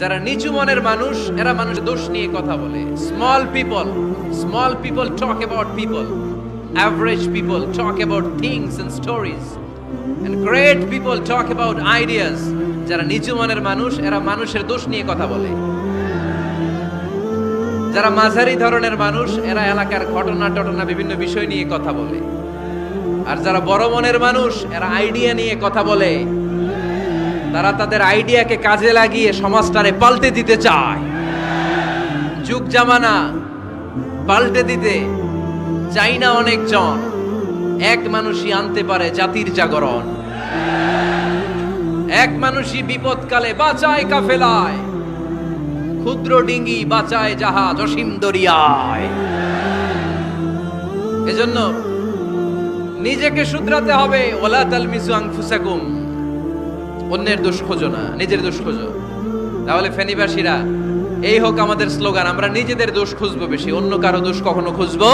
যারা নিচু মনের মানুষ, এরা মানুষ দোষ নিয়ে কথা বলে। Small people small people talk about people average people talk about things and stories and great people talk about ideas যারা নিচু মনের মানুষ, এরা মানুষের দোষ নিয়ে কথা বলে। যারা মাঝারি ধরনের মানুষ, এরা এলাকার ঘটনা টটনা বিভিন্ন বিষয় নিয়ে কথা বলে। আর যারা বড় মনের মানুষ, এরা আইডিয়া নিয়ে কথা বলে। তারা তাদের আইডিয়াকে কাজে লাগিয়ে সমাজটারে পাল্টে দিতে চায়। যুগ জামানা, পাল্টে দিতে চাই না অনেকজন। এক মানুষই আনতে পারে জাতির জাগরণ। এক মানুষই বিপদকালে বাঁচায় কাফেলায়। ক্ষুদ্র ডিঙ্গি বাঁচায় জাহাজ অসীম দরিয়ায়। এজন্য নিজেকে শুধরাতে হবে। ওলা তালমিসু আনফুসাকুম। অন্যের দোষ খোঁজো না, নিজের দোষ খোঁজো। তাহলে ফেনীবাসীরা, এই হোক আমাদের স্লোগান, আমরা নিজেদের দোষ খুঁজবো বেশি, অন্য কারও দোষ কখনো খুঁজবো